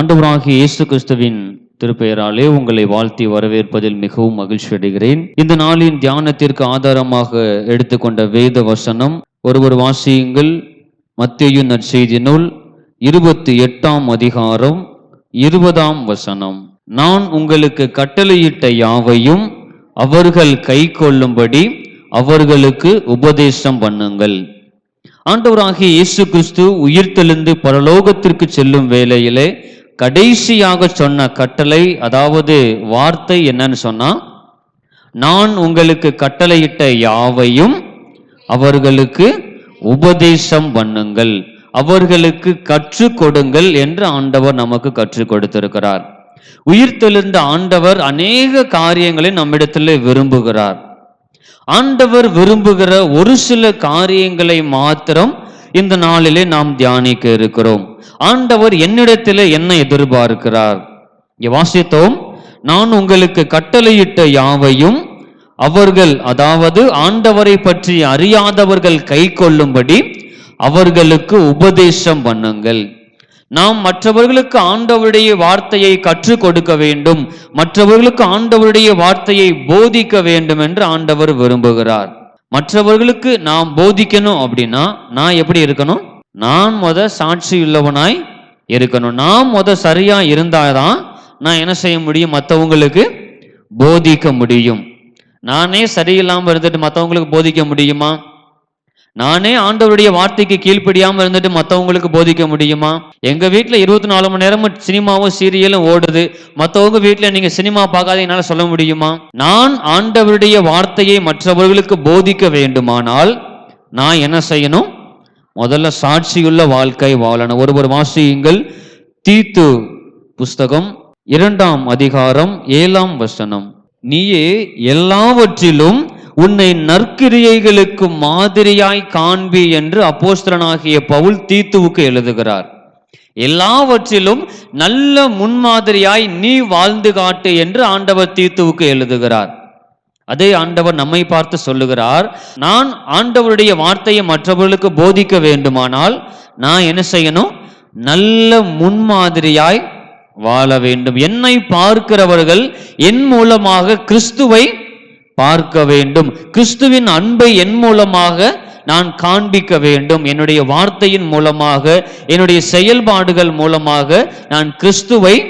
ஆண்டவராகிய இயேசு கிறிஸ்துவின் திருப்பெயராலே உங்களை வாழ்த்தி வரவேற்பதில் மிகவும் மகிழ்ச்சி அடைகிறேன். இந்த நாளின் தியானத்திற்கு ஆதாரமாக எடுத்துக்கொண்ட வேத வசனம் ஒருவர் வாசியுங்கள். மத்திய நற்செய்தி நூல் இருபத்தி எட்டாம் அதிகாரம் இருபதாம் வசனம். நான் உங்களுக்கு கட்டளையிட்ட யாவையும் அவர்கள் கை கொள்ளும்படி அவர்களுக்கு உபதேசம் பண்ணுங்கள். ஆண்டவராகிய இயேசு கிறிஸ்து உயிர்த்தெழுந்து பரலோகத்திற்கு செல்லும் வேளையிலே கடைசியாக சொன்ன கட்டளை அதாவது வார்த்தை என்னன்னு சொன்னா நான் உங்களுக்கு கட்டளையிட்ட யாவையும் அவர்களுக்கு உபதேசம் பண்ணுங்கள். அவர்களுக்கு கற்றுக் கொடுங்கள் என்று ஆண்டவர் நமக்கு கற்றுக் கொடுத்திருக்கிறார். உயிர்த்தெழுந்த ஆண்டவர் அநேக காரியங்களை நம்மிடத்தில் விரும்புகிறார். ஆண்டவர் விரும்புகிற ஒரு சில காரியங்களை மாத்திரம் இந்த நாளிலே நாம் தியானிக்க இருக்கிறோம். ஆண்டவர் என்னிடத்தில் என்ன எதிர்பார்க்கிறார். இங்க வாசித்தோம் நான் உங்களுக்கு கட்டளையிட்ட யாவையும் அவர்கள் அதாவது ஆண்டவரை பற்றி அறியாதவர்கள் கை கொள்ளும்படி அவர்களுக்கு உபதேசம் பண்ணுங்கள். நாம் மற்றவர்களுக்கு ஆண்டவருடைய வார்த்தையை கற்றுக் கொடுக்க வேண்டும் மற்றவர்களுக்கு ஆண்டவருடைய வார்த்தையை போதிக்க வேண்டும் என்று ஆண்டவர் விரும்புகிறார். மற்றவர்களுக்கு நாம் போதிக்கணும் அப்படின்னா நான் எப்படி இருக்கணும்? நான் முத சாட்சி உள்ளவனாய் இருக்கணும். நான் முத சரியா இருந்தாதான் நான் என்ன செய்ய முடியும்? மற்றவங்களுக்கு போதிக்க முடியும். நானே சரியில்லாமல் இருந்துட்டு மற்றவங்களுக்கு போதிக்க முடியுமா? நானே ஆண்டவருடைய வார்த்தைக்கு கீழ்ப்படியாமல் இருந்துட்டு மற்றவங்களுக்கு போதிக்க முடியுமா? எங்க வீட்டில் இருபத்தி நாலு மணி நேரமும் சினிமாவும் சீரியலும் ஓடுது. மற்றவங்க வீட்டில் நீங்க சினிமா பார்க்காத என்னால் சொல்ல முடியுமா? நான் ஆண்டவருடைய வார்த்தையை மற்றவர்களுக்கு போதிக்க வேண்டுமானால் நான் என்ன செய்யணும்? முதல்ல சாட்சியுள்ள வாழ்க்கை வாழணும். ஒருவர் வாசியுங்கள். தீத்து புஸ்தகம் இரண்டாம் அதிகாரம் ஏழாம் வசனம். நீயே எல்லாவற்றிலும் உன்னை நற்கிரியைகளுக்கு மாதிரியாய் காண்பி என்று அப்போஸ்தலனாகிய பவுல் தீத்துவுக்கு எழுதுகிறார். எல்லாவற்றிலும் நல்ல முன்மாதிரியாய் நீ வாழ்ந்து காட்டு என்று ஆண்டவர் தீத்துவுக்கு எழுதுகிறார். அதே ஆண்டவர் நம்மை பார்த்து சொல்லுகிறார் நான் ஆண்டவருடைய வார்த்தையை மற்றவர்களுக்கு போதிக்க வேண்டுமானால் நான் என்ன செய்யணும்? நல்ல முன்மாதிரியாய் வாழ வேண்டும். என்னை பார்க்கிறவர்கள் என் மூலமாக கிறிஸ்துவை பார்க்க வேண்டும். கிறிஸ்துவின் அன்பை என் மூலமாக நான் காண்பிக்க வேண்டும். என்னுடைய வார்த்தையின் மூலமாக என்னுடைய செயல்பாடுகள் மூலமாக நான் கிறிஸ்துவை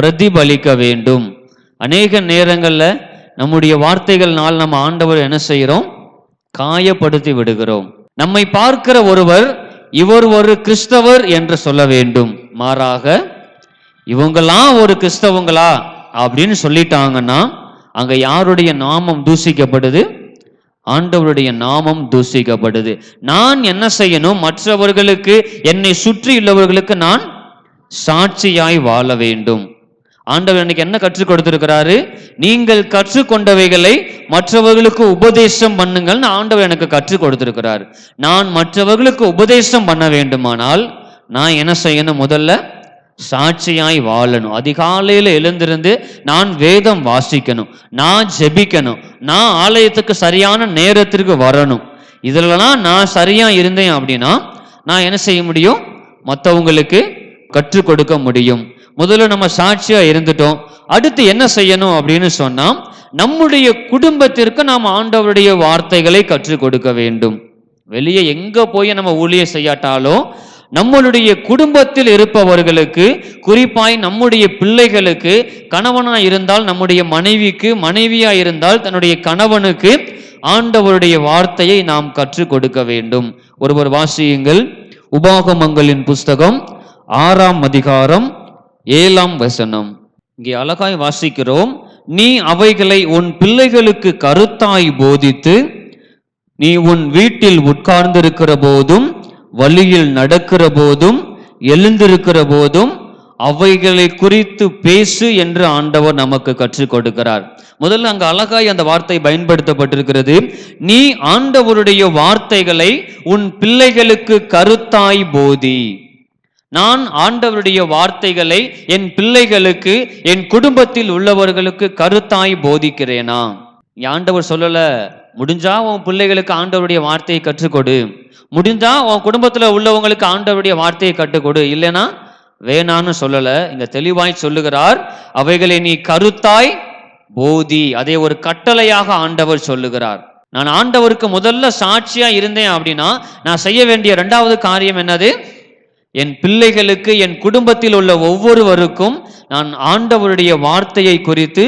பிரதிபலிக்க வேண்டும். அநேக நேரங்களில் நம்முடைய வார்த்தைகள்னால் நம்ம ஆண்டவர் என்ன செய்கிறோம்? காயப்படுத்தி விடுகிறோம். நம்மை பார்க்கிற ஒருவர் இவர் ஒரு கிறிஸ்தவர் என்று சொல்ல வேண்டும். மாறாக இவங்கெல்லாம் ஒரு கிறிஸ்தவங்களா? அப்படின்னு சொல்லிட்டாங்கன்னா அங்க யாருடைய நாமம் தூசிக்கப்படுது? ஆண்டவருடைய நாமம் தூசிக்கப்படுது. நான் என்ன செய்யணும்? மற்றவர்களுக்கு என்னை சுற்றி உள்ளவர்களுக்கு நான் சாட்சியாய் வாழ வேண்டும். ஆண்டவர் எனக்கு என்ன கற்றுக் கொடுத்திருக்கிறாரு? நீங்கள் கற்றுக்கொண்டவைகளை மற்றவர்களுக்கு உபதேசம் பண்ணுங்கள்னு ஆண்டவர் எனக்கு கற்றுக் கொடுத்திருக்கிறார். நான் மற்றவர்களுக்கு உபதேசம் பண்ண வேண்டுமானால் நான் என்ன செய்யணும் முதல்ல? சாட்சியாய் வாழணும். அதிகாலையில் எழுந்திருந்து நான் வேதம் வாசிக்கணும் நான் ஜெபிக்கணும் நான் ஆலயத்துக்கு சரியான நேரத்திற்கு வரணும். இதிலலாம் நான் சரியா இருந்தேன் அப்படின்னா நான் என்ன செய்ய முடியும்? மற்றவங்களுக்கு கற்றுக் கொடுக்க முடியும். முதல்ல நம்ம சாட்சியா இருந்துட்டோம். அடுத்து என்ன செய்யணும் அப்படின்னு சொன்னா நம்முடைய குடும்பத்திற்கு நாம் ஆண்டவருடைய வார்த்தைகளை கற்றுக் கொடுக்க வேண்டும். வெளியே எங்க போய் நம்ம ஊழிய செய்யாட்டாலும் நம்மளுடைய குடும்பத்தில் இருப்பவர்களுக்கு குறிப்பாய் நம்முடைய பிள்ளைகளுக்கு கணவனாய் இருந்தால் நம்முடைய மனைவிக்கு மனைவியா இருந்தால் தன்னுடைய கணவனுக்கு ஆண்டவருடைய வார்த்தையை நாம் கற்றுக் கொடுக்க வேண்டும். ஒருவர் வாசியுங்கள். உபாகமங்களின் புஸ்தகம் ஆறாம் அதிகாரம் ஏழாம் வசனம். இங்கே அழகாய் வாசிக்கிறோம். நீ அவைகளை உன் பிள்ளைகளுக்கு கருத்தாய் போதித்து நீ உன் வீட்டில் உட்கார்ந்திருக்கிற போதும் வழியில் நடக்கிற போதும் எழுந்திருக்கிற போதும் அவைகளை குறித்து பேசு என்று ஆண்டவர் நமக்கு கற்றுக் கொடுக்கிறார். முதல்ல அங்கு அழகாய் அந்த வார்த்தை பயன்படுத்தப்பட்டிருக்கிறது. நீ ஆண்டவருடைய வார்த்தைகளை உன் பிள்ளைகளுக்கு கருத்தாய் போதி. நான் ஆண்டவருடைய வார்த்தைகளை என் பிள்ளைகளுக்கு என் குடும்பத்தில் உள்ளவர்களுக்கு கருத்தாய் போதிக்கிறேனா? ஆண்டவர் சொல்லல? முடிஞ்சா உன் பிள்ளைகளுக்கு ஆண்டவருடைய வார்த்தையை கற்றுக்கொடு. முடிஞ்சா உன் குடும்பத்தில் உள்ளவங்களுக்கு ஆண்டவருடைய வார்த்தையை கற்றுக்கொடு. இல்லைன்னா வேணான்னு சொல்லலை. இங்க தெளிவாய் சொல்லுகிறார். அவைகளை நீ கருத்தாய் போதி. அதை ஒரு கட்டளையாக ஆண்டவர் சொல்லுகிறார். நான் ஆண்டவருக்கு முதல்ல சாட்சியா இருந்தேன் அப்படின்னா நான் செய்ய வேண்டிய இரண்டாவது காரியம் என்னது? என் பிள்ளைகளுக்கு என் குடும்பத்தில் உள்ள ஒவ்வொருவருக்கும் நான் ஆண்டவருடைய வார்த்தையை குறித்து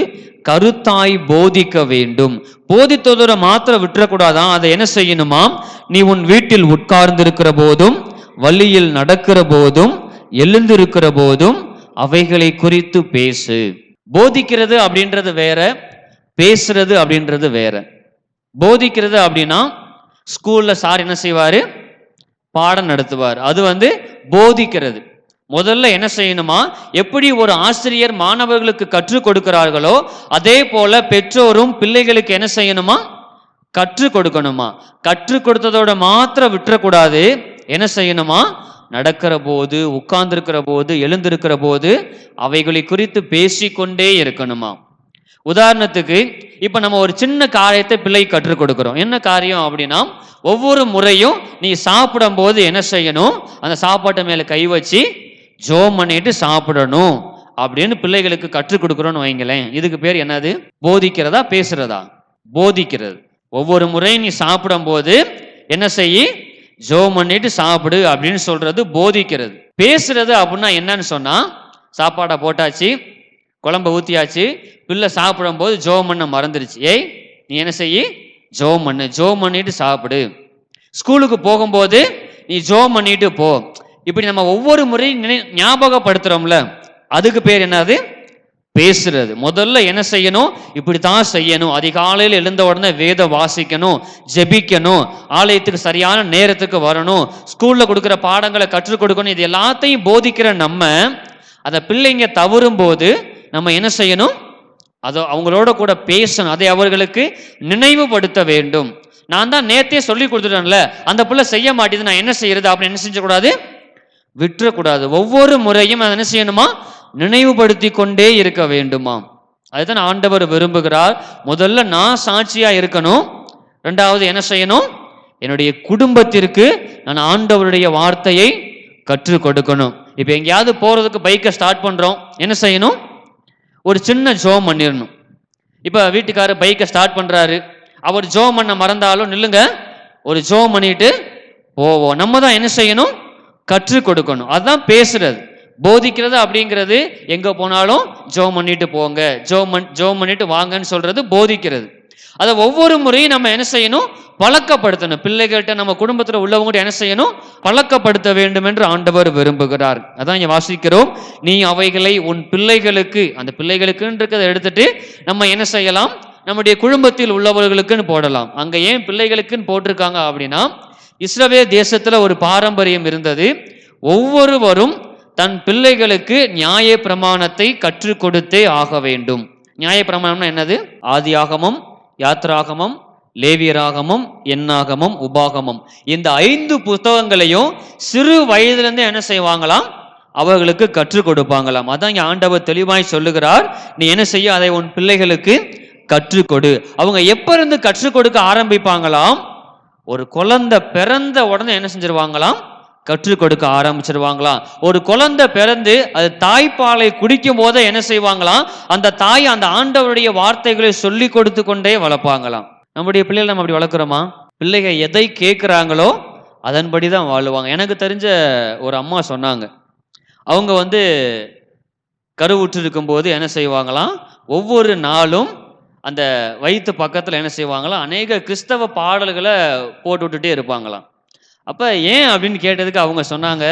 கருத்தாய் போதிக்க வேண்டும். போதித்ததோட மாத்திரை விட்டுறக்கூடாதான் அதை என்ன செய்யணுமாம்? நீ உன் வீட்டில் உட்கார்ந்திருக்கிற போதும் வழியில் நடக்கிற போதும் எழுந்திருக்கிற போதும் அவைகளை குறித்து பேசு. போதிக்கிறது அப்படின்றது வேற பேசுறது அப்படின்றது வேற. போதிக்கிறது அப்படின்னா ஸ்கூல்ல சார் என்ன செய்வாரு? பாடம் நடத்துவார். அது வந்து போதிக்கிறது. முதல்ல என்ன செய்யணுமா? எப்படி ஒரு ஆசிரியர் மாணவர்களுக்கு கற்றுக் கொடுக்கிறார்களோ அதே போல பெற்றோரும் பிள்ளைகளுக்கு என்ன செய்யணுமா? கற்றுக் கொடுக்கணுமா? கற்றுக் கொடுத்ததோட மாத்திரம் விட்டுறக்கூடாது. என்ன செய்யணுமா? நடக்கிற போது உட்கார்ந்திருக்கிற போது எழுந்திருக்கிற போது அவைகளை குறித்து பேசிக்கொண்டே இருக்கணுமா? உதாரணத்துக்கு இப்ப நம்ம ஒரு சின்ன காரியத்தை பிள்ளைக்கு கற்றுக் கொடுக்கிறோம். என்ன காரியம் அப்படின்னா ஒவ்வொரு முறையும் நீ சாப்பிடும் போது என்ன செய்யணும்? அந்த சாப்பாட்டு மேல கை வச்சு ஜோம் பண்ணிட்டு சாப்பிடணும் அப்படின்னு பிள்ளைகளுக்கு கற்றுக் கொடுக்குறோம்னு வைங்களேன். இதுக்கு பேர் என்னது? போதிக்கிறதா பேசுறதா? போதிக்கிறது. ஒவ்வொரு முறையும் நீ சாப்பிடும் போது என்ன செய்ய? ஜோம் பண்ணிட்டு சாப்பிடு அப்படின்னு சொல்றது போதிக்கிறது. பேசுறது அப்படின்னா என்னன்னு சொன்னா சாப்பாடை போட்டாச்சு குழம்ப ஊத்தியாச்சு பிள்ளை சாப்பிடும்போது ஜோம் பண்ண மறந்துருச்சு. ஏய் நீ என்ன செய்ய? ஜோம் பண்ணு. ஜோம் பண்ணிட்டு சாப்பிடு. ஸ்கூலுக்கு போகும்போது நீ ஜோம் பண்ணிட்டு போ. இப்படி நம்ம ஒவ்வொரு முறையும் நினை ஞாபகப்படுத்துறோம்ல அதுக்கு பேர் என்னது? பேசுறது. முதல்ல என்ன செய்யணும்? இப்படித்தான் செய்யணும். அதிகாலையில் எழுந்த உடனே வேத வாசிக்கணும் ஜெபிக்கணும் ஆலயத்துக்கு சரியான நேரத்துக்கு வரணும் ஸ்கூல்ல கொடுக்குற பாடங்களை கற்றுக் கொடுக்கணும் இது எல்லாத்தையும் போதிக்கிற நம்ம அதை பிள்ளைங்க தவறும் போது நம்ம என்ன செய்யணும்? அதை அவங்களோட கூட பேசணும். அதை அவர்களுக்கு நினைவுபடுத்த வேண்டும். நான் தான் நேத்தே சொல்லி கொடுத்துட்டேன்ல அந்த பிள்ளை செய்ய மாட்டேது நான் என்ன செய்யறது? அப்படின்னு என்ன செஞ்சக்கூடாது? விட்டுறக்கூடாது. ஒவ்வொரு முறையும் அதை என்ன செய்யணுமா? நினைவுபடுத்தி கொண்டே இருக்க வேண்டுமா அதுதான் ஆண்டவர் விரும்புகிறார். முதல்ல நான் சாட்சியா இருக்கணும். ரெண்டாவது என்ன செய்யணும்? என்னுடைய குடும்பத்திற்கு நான் ஆண்டவருடைய வார்த்தையை கற்றுக் கொடுக்கணும். இப்போ எங்கேயாவது போறதுக்கு பைக்கை ஸ்டார்ட் பண்றோம். என்ன செய்யணும்? ஒரு சின்ன ஜோம் பண்ணிடணும். இப்போ வீட்டுக்காரர் பைக்கை ஸ்டார்ட் பண்றாரு. அவர் ஜோம் பண்ண மறந்தாலும் நில்லுங்க. ஒரு ஜோம் பண்ணிட்டு போவோம். நம்ம தான் என்ன செய்யணும்? கற்றுக் கொடுக்கணும். அதுதான் பேசுறது. போதிக்கிறது அப்படிங்கிறது எங்க போனாலும் ஜோம் பண்ணிட்டு போங்க. ஜோம் பண் ஜோம் பண்ணிட்டு வாங்கன்னு சொல்றது போதிக்கிறது. அதை ஒவ்வொரு முறையும் நம்ம என்ன செய்யணும்? பழக்கப்படுத்தணும். பிள்ளைகள்கிட்ட நம்ம குடும்பத்தில் உள்ளவங்ககிட்ட என்ன செய்யணும்? பழக்கப்படுத்த வேண்டும் என்று ஆண்டவர் விரும்புகிறார். அதான் இங்க வாசிக்கிறோம். நீ அவைகளை உன் பிள்ளைகளுக்கு அந்த பிள்ளைகளுக்குன்றதை எடுத்துட்டு நம்ம என்ன செய்யலாம்? நம்முடைய குடும்பத்தில் உள்ளவர்களுக்குன்னு போடலாம். அங்க ஏன் பிள்ளைகளுக்குன்னு போட்டிருக்காங்க அப்படின்னா இஸ்ரவே தேசத்துல ஒரு பாரம்பரியம் இருந்தது. ஒவ்வொருவரும் தன் பிள்ளைகளுக்கு நியாய பிரமாணத்தை கற்றுக் கொடுத்தே ஆக வேண்டும். நியாய பிரமாணம்னா என்னது? ஆதியாகமம் யாத்ராகமம் லேவியராகமம் எண்ணாகமம் உபாகமம். இந்த ஐந்து புத்தகங்களையும் சிறு வயதிலிருந்து என்ன செய்வாங்களாம்? அவர்களுக்கு கற்றுக் கொடுப்பாங்களாம். அதான் இங்க ஆண்டவர் தெளிவாய் சொல்லுகிறார். நீ என்ன செய்ய? அதை உன் பிள்ளைகளுக்கு கற்றுக்கொடு அவங்க எப்ப இருந்து கற்றுக் கொடுக்க ஆரம்பிப்பாங்களாம்? ஒரு குழந்தை பிறந்த உடனே என்ன செஞ்சிருவாங்களாம்? கற்றுக் கொடுக்க ஆரம்பிச்சிருவாங்களாம். ஒரு குழந்தை பிறந்து அது தாய்ப்பாலை குடிக்கும் போதே என்ன செய்வாங்களாம்? அந்த தாய் அந்த ஆண்டவருடைய வார்த்தைகளை சொல்லி கொடுத்து கொண்டே வளர்ப்பாங்களாம். நம்முடைய பிள்ளைகளை நம்ம அப்படி வளர்க்குறோமா? பிள்ளைங்க எதை கேட்குறாங்களோ அதன்படி தான் வாழுவாங்க. எனக்கு தெரிஞ்ச ஒரு அம்மா சொன்னாங்க. அவங்க வந்து கருவுற்று இருக்கும்போது என்ன செய்வாங்களாம்? ஒவ்வொரு நாளும் அந்த வயிற்று பக்கத்தில் என்ன செய்வாங்களாம்? அநேக கிறிஸ்தவ பாடல்களை போட்டு விட்டுட்டே இருப்பாங்களாம். அப்போ ஏன் அப்படின்னு கேட்டதுக்கு அவங்க சொன்னாங்க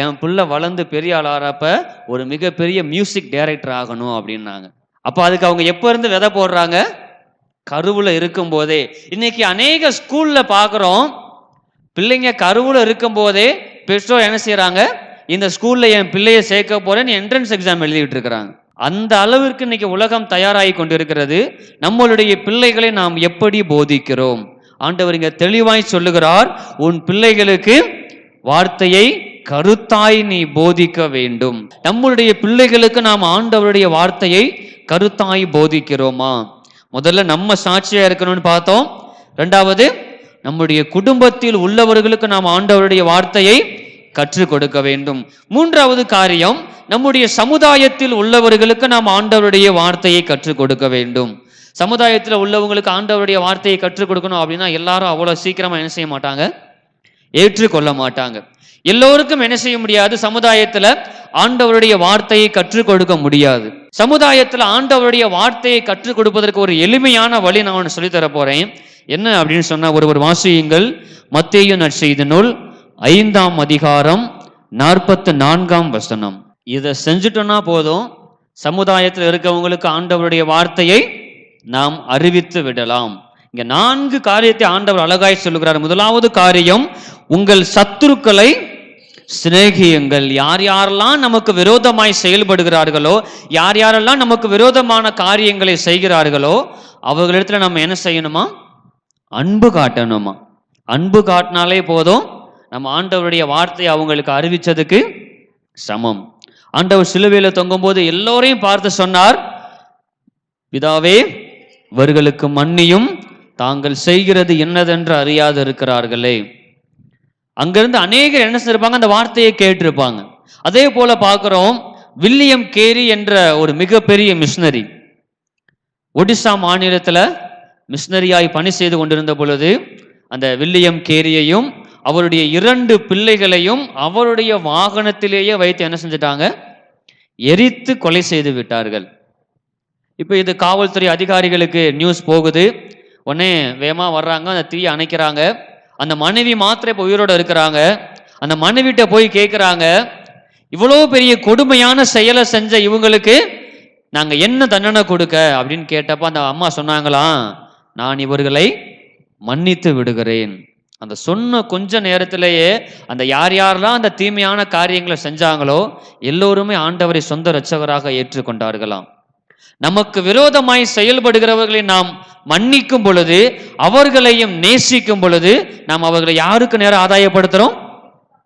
என் பிள்ளை வளர்ந்து பெரிய ஆளாகிறப்ப ஒரு மிகப்பெரிய மியூசிக் டைரக்டர் ஆகணும் அப்படின்னாங்க. அப்போ அதுக்கு அவங்க எப்போ இருந்து விதை போடுறாங்க? கருவில் இருக்கும்போதே. இன்னைக்கு அநேக ஸ்கூலில் பார்க்குறோம் பிள்ளைங்க கருவில் இருக்கும்போதே பெற்றோர் என்ன செய்கிறாங்க இந்த ஸ்கூலில் என் பிள்ளையை சேர்க்க போகிறேன்னு என்ட்ரன்ஸ் எக்ஸாம் எழுதிட்டு இருக்கிறாங்க. அந்த அளவிற்கு இன்னைக்கு உலகம் தயாராகி கொண்டிருக்கிறது. நம்மளுடைய பிள்ளைகளை நாம் எப்படி போதிக்கிறோம்? ஆண்டவர் இங்க தெளிவாய் சொல்லுகிறார் உன் பிள்ளைகளுக்கு வார்த்தையை கருத்தாய் நீ போதிக்க வேண்டும். நம்மளுடைய பிள்ளைகளுக்கு நாம் ஆண்டவருடைய வார்த்தையை கருத்தாய் போதிக்கிறோமா? முதல்ல நம்ம சாட்சியா இருக்கணும்னு பார்த்தோம். ரெண்டாவது நம்முடைய குடும்பத்தில் உள்ளவர்களுக்கு நாம் ஆண்டவருடைய வார்த்தையை கற்றுக் கொடுக்க வேண்டும். மூன்றாவது காரியம் நம்முடைய சமுதாயத்தில் உள்ளவர்களுக்கு நாம் ஆண்டவருடைய வார்த்தையை கற்றுக் கொடுக்க வேண்டும். சமுதாயத்தில் உள்ளவங்களுக்கு ஆண்டவருடைய வார்த்தையை கற்றுக் கொடுக்கணும் அப்படின்னா எல்லாரும் அவ்வளோ சீக்கிரமாக என்ன செய்ய மாட்டாங்க? ஏற்றுக்கொள்ள மாட்டாங்க. எல்லோருக்கும் என்ன செய்ய முடியாது? சமுதாயத்துல ஆண்டவருடைய வார்த்தையை கற்றுக் கொடுக்க முடியாது. சமுதாயத்துல ஆண்டவருடைய வார்த்தையை கற்றுக் கொடுப்பதற்கு ஒரு எளிமையான வழி நான் ஒன்று சொல்லித்தர போறேன். என்ன அப்படின்னு சொன்னா ஒரு ஒரு வாசியுங்கள். மத்தேயு நற்செய்தி நூல் ஐந்தாம் அதிகாரம் நாற்பத்து நான்காம் வசனம். இதை செஞ்சுட்டோம்னா போதும். சமுதாயத்தில் இருக்கவங்களுக்கு ஆண்டவருடைய வார்த்தையை நாம் அறிவித்து விடலாம். இங்க நான்கு காரியத்தை ஆண்டவர் அழகாய் சொல்லுகிறார். முதலாவது காரியம் உங்கள் சத்துருக்களை சிநேகியுங்கள். யார் யாரெல்லாம் நமக்கு விரோதமாய் செயல்படுகிறார்களோ யார் யாரெல்லாம் நமக்கு விரோதமான காரியங்களை செய்கிறார்களோ அவர்களிடத்துல நம்ம என்ன செய்யணுமா? அன்பு காட்டணுமா? அன்பு காட்டினாலே போதும். நம்ம ஆண்டவருடைய வார்த்தையை அவங்களுக்கு அறிவிச்சதுக்கு சமம். ஆண்டவர் சிலுவையில் தொங்கும்போது எல்லோரையும் பார்த்து சொன்னார் பிதாவே இவர்களுக்கு மன்னியும் தாங்கள் செய்கிறது என்னதென்று அறியாது இருக்கிறார்களே அங்கிருந்து அநேகர் என்ன செஞ்சிருப்பாங்க அந்த வார்த்தையை கேட்டிருப்பாங்க. அதே போல பார்க்குறோம் வில்லியம் கேரி என்ற ஒரு மிகப்பெரிய மிஷினரி. ஒடிசா மாநிலத்தில் மிஷினரியாய் பணி செய்து கொண்டிருந்த பொழுது அந்த வில்லியம் கேரியையும் அவருடைய இரண்டு பிள்ளைகளையும் அவருடைய வாகனத்திலேயே வைத்து என்ன செஞ்சிட்டாங்க? எரித்து கொலை செய்து விட்டார்கள். இப்போ இது காவல்துறை அதிகாரிகளுக்கு நியூஸ் போகுது. உடனே வேகமாக வர்றாங்க அந்த தீயை அணைக்கிறாங்க. அந்த மனைவி மாத்திரம் இப்போ உயிரோட இருக்கிறாங்க. அந்த மனைவிட்ட போய் கேட்குறாங்க இவ்வளோ பெரிய கொடுமையான செயலை செஞ்ச இவங்களுக்கு நாங்கள் என்ன தண்டனை கொடுக்க? அப்படின்னு கேட்டப்ப அந்த அம்மா சொன்னாங்களாம் நான் இவர்களை மன்னித்து விடுகிறேன். அந்த சொன்ன கொஞ்ச நேரத்திலேயே அந்த யார் யாரெல்லாம் அந்த தீமையான காரியங்களை செஞ்சாங்களோ எல்லோருமே ஆண்டவரை சொந்த இரட்சகராக ஏற்றுக்கொண்டார்களாம். நமக்கு விரோதமாய் செயல்படுகிறவர்களை நாம் மன்னிக்கும் பொழுது அவர்களையும் நேசிக்கும் பொழுது நாம் அவர்களை யாருக்கு நேரம் ஆதாயப்படுத்துகிறோம்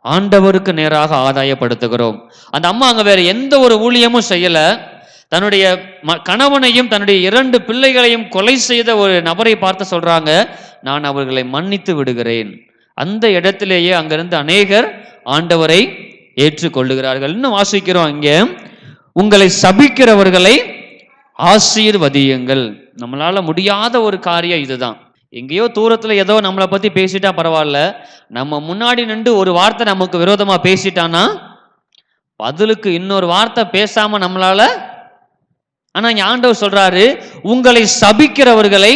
ஆண்டவருக்கு நேராக ஆதாயப்படுத்துகிறோம். அந்த அம்மா அங்க வேற எந்த ஒரு ஊழியமும் செய்யலை. தன்னுடைய ம- கணவனையும் தன்னுடைய இரண்டு பிள்ளைகளையும் கொலை செய்த ஒரு நபரை பார்த்து சொல்றாங்க நான் அவர்களை மன்னித்து விடுகிறேன். அந்த இடத்திலேயே அங்கிருந்து அநேகர் ஆண்டவரை ஏற்றுக்கொள்ளுகிறார்கள். இன்னும் வாசிக்கிறோம் அங்கே உங்களை சபிக்கிறவர்களை ஆசீர்வதியுங்கள். நம்மளால முடியாத ஒரு காரியம் இதுதான். எங்கேயோ தூரத்துல ஏதோ நம்மளை பத்தி பேசிட்டா பரவாயில்ல. நம்ம முன்னாடி நின்று ஒரு வார்த்தை நமக்கு விரோதமா பேசிட்டானா பதிலுக்கு இன்னொரு வார்த்தை பேசாம நம்மளால ஆனா இங்க ஆண்டவர் சொல்றாரு உங்களை சபிக்கிறவர்களை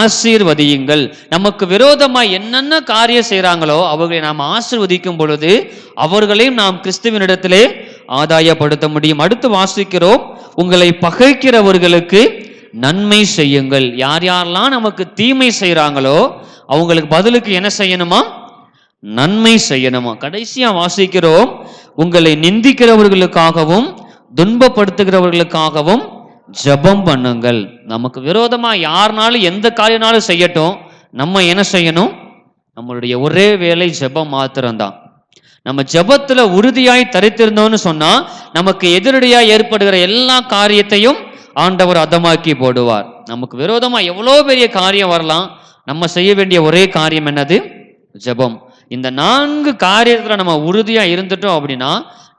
ஆசீர்வதியுங்கள். நமக்கு விரோதமா என்னென்ன காரியம் செய்கிறாங்களோ அவர்களை நாம் ஆசிர்வதிக்கும் பொழுது அவர்களையும் நாம் கிறிஸ்துவனிடத்திலே ஆதாயப்படுத்த முடியும். அடுத்து வாசிக்கிறோம் உங்களை பகைக்கிறவர்களுக்கு நன்மை செய்யுங்கள். யார் யாரெல்லாம் நமக்கு தீமை செய்கிறாங்களோ அவங்களுக்கு பதிலுக்கு என்ன செய்யணுமா? நன்மை செய்யணுமா? கடைசியா வாசிக்கிறோம் உங்களை நிந்திக்கிறவர்களுக்காகவும் துன்பப்படுத்துகிறவர்களுக்காகவும் ஜெபம் பண்ணுங்கள். நமக்கு விரோதமா யாருனாலும் எந்த காரியனாலும் செய்யட்டும். நம்ம என்ன செய்யணும்? நம்மளுடைய ஒரே வேலை ஜெபம் மாத்திரம்தான். நம்ம ஜெபத்துல உறுதியாய் தரித்திருந்தோம்னு சொன்னா நமக்கு எதிரடியா ஏற்படுகிற எல்லா காரியத்தையும் ஆண்டவர் அதமாக்கி போடுவார். நமக்கு விரோதமா எவ்வளோ பெரிய காரியம் வரலாம்? நம்ம செய்ய வேண்டிய ஒரே காரியம் என்னது? ஜெபம். இந்த நான்கு காரியத்துல நம்ம உறுதியா இருந்துட்டோம் அப்படின்னா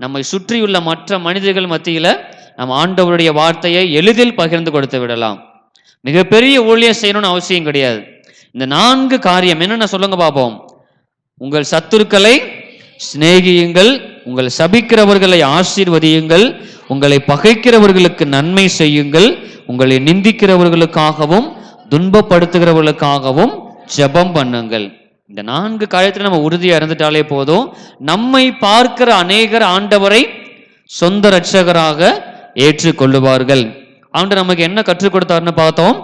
நம்மை சுற்றியுள்ள மற்ற மனிதர்கள் மத்தியில் நம்ம ஆண்டவருடைய வார்த்தையை எளிதில் பகிர்ந்து கொடுத்து விடலாம். மிகப்பெரிய ஊழியம் செய்யணும்னு அவசியம் கிடையாது. இந்த நான்கு காரியம் என்னென்ன சொல்லுங்க பார்ப்போம். உங்கள் சத்துருக்களை சிநேகியுங்கள் உங்கள் சபிக்கிறவர்களை ஆசீர்வதியுங்கள் உங்களை பகைக்கிறவர்களுக்கு நன்மை செய்யுங்கள் உங்களை நிந்திக்கிறவர்களுக்காகவும் துன்பப்படுத்துகிறவர்களுக்காகவும் ஜெபம் பண்ணுங்கள். இந்த நான்கு காரியத்தில் நம்ம உறுதியாக இருந்துட்டாலே போதும். நம்மை பார்க்கிற அநேகர் ஆண்டவரை சொந்த ரட்சகராக ஏற்றுக்கொள்ளுவார்கள். ஆண்டு நமக்கு என்ன கற்றுக் கொடுத்தாருன்னு பார்த்தோம்.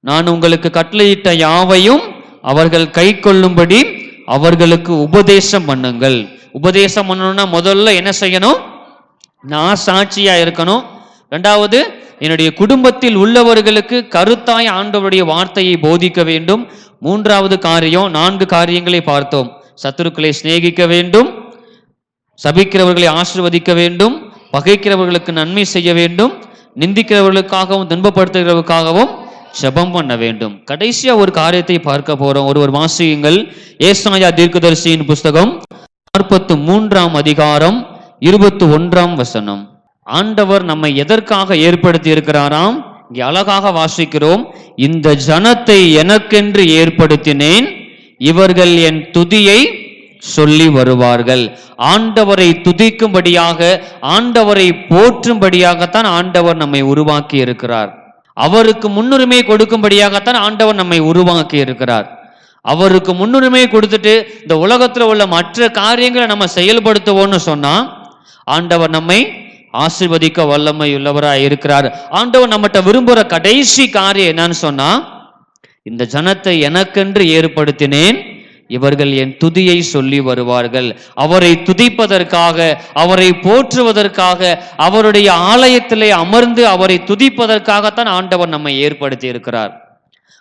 நான் உங்களுக்கு கட்டளையிட்ட யாவையும் அவர்கள் கை கொள்ளும்படி அவர்களுக்கு உபதேசம் பண்ணுங்கள். உபதேசம் பண்ணணும்னா முதல்ல என்ன செய்யணும்? நான் சாட்சியா இருக்கணும். ரெண்டாவது என்னுடைய குடும்பத்தில் உள்ளவர்களுக்கு கருத்தாய் ஆண்டவருடைய வார்த்தையை போதிக்க வேண்டும். மூன்றாவது காரியம் நான்கு காரியங்களை பார்த்தோம். சத்துருக்களை சிநேகிக்க வேண்டும் சபிக்கிறவர்களை ஆசிர்வதிக்க வேண்டும் பகைக்கிறவர்களுக்கு நன்மை செய்ய வேண்டும் நிந்திக்கிறவர்களுக்காகவும் துன்பப்படுத்துகிறவர்களுக்காகவும் ஜபம் பண்ண வேண்டும். கடைசியா ஒரு காரியத்தை பார்க்க போறோம். ஒருவர் வாசியுங்கள். ஏசாயா தீர்க்கதரிசியின் புஸ்தகம் நாற்பத்து மூன்றாம் அதிகாரம் இருபத்தி ஒன்றாம் வசனம். ஆண்டவர் நம்மை எதற்காக ஏற்படுத்தி இருக்கிறாராம்? இங்கே அழகாக வாசிக்கிறோம் இந்த ஜனத்தை எனக்கென்று ஏற்படுத்தினேன் இவர்கள் என் துதியை சொல்லி வருவார்கள். ஆண்டவரை துதிக்கும்படியாக ஆண்டவரை போற்றும்படியாகத்தான் ஆண்டவர் நம்மை உருவாக்கி இருக்கிறார் அவருக்கு முன்னுரிமை கொடுக்கும்படியாகத்தான் ஆண்டவர் நம்மை உருவாக்கி இருக்கிறார் அவருக்கு முன்னுரிமை கொடுத்துட்டு இந்த உலகத்தில் உள்ள மற்ற காரியங்களை நம்ம செயல்படுத்துவோம்னு சொன்னா ஆண்டவர் நம்மை ஆசிர்வதிக்க வல்லமை உள்ளவராக இருக்கிறார். ஆண்டவர் நம்மகிட்ட விரும்புகிற கடைசி காரியம் என்னன்னு சொன்னா இந்த ஜனத்தை எனக்கென்று ஏற்படுத்தினேன் இவர்கள் என் துதியை சொல்லி வருவார்கள். அவரை துதிப்பதற்காக அவரை போற்றுவதற்காக அவருடைய ஆலயத்திலே அமர்ந்து அவரை துதிப்பதற்காகத்தான் ஆண்டவர் நம்மை ஏற்படுத்தி இருக்கிறார்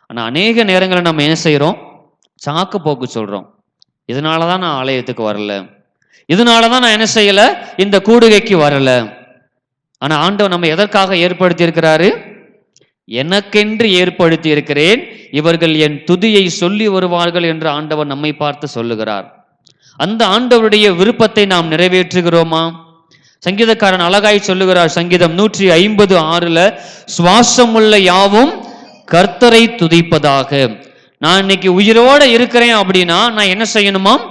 ஆனால் அநேக நேரங்களில் நம்ம என்ன செய்கிறோம் சாக்கு போக்கு சொல்கிறோம் இதனால தான் நான் ஆலயத்துக்கு வரல. இதனால தான் நான் என்ன செய்யலை? இந்த கூடுகைக்கு வரலை. ஆனா ஆண்டவர் நம்ம எதற்காக ஏற்படுத்தி இருக்கிறாரு எனக்கென்று ஏற்படுத்தி இருக்கிறேன் இவர்கள் என் துதியை சொல்லி வருவார்கள் என்று ஆண்டவர் நம்மை பார்த்து சொல்லுகிறார். அந்த ஆண்டவருடைய விருப்பத்தை நாம் நிறைவேற்றுகிறோமா? சங்கீதக்காரன் அழகாய் சொல்லுகிறார் சங்கீதம் நூற்றி ஐம்பது ஆறுல சுவாசமுள்ள யாவும் கர்த்தரை துதிப்பதாக. நான் இன்னைக்கு உயிரோட இருக்கிறேன் அப்படின்னா நான் என்ன செய்யணுமாம்?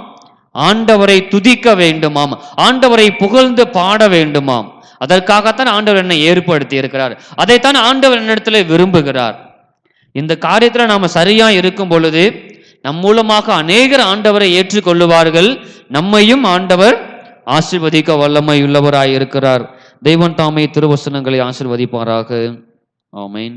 ஆண்டவரை துதிக்க வேண்டுமாம். ஆண்டவரை புகழ்ந்து பாட வேண்டுமாம். அதற்காகத்தான் ஆண்டவர் என்னை ஏற்படுத்தி இருக்கிறார் அதைத்தான் ஆண்டவர் என்னிடத்துல விரும்புகிறார். இந்த காரியத்துல நாம சரியா இருக்கும் பொழுது நம் மூலமாக அநேகர் ஆண்டவரை ஏற்றுக்கொள்ளுவார்கள். நம்மையும் ஆண்டவர் ஆசிர்வதிக்க வல்லமை உள்ளவராய் இருக்கிறார் தெய்வன் தாமே திருவசனங்களை ஆசிர்வதிப்பாராக. ஆமென்.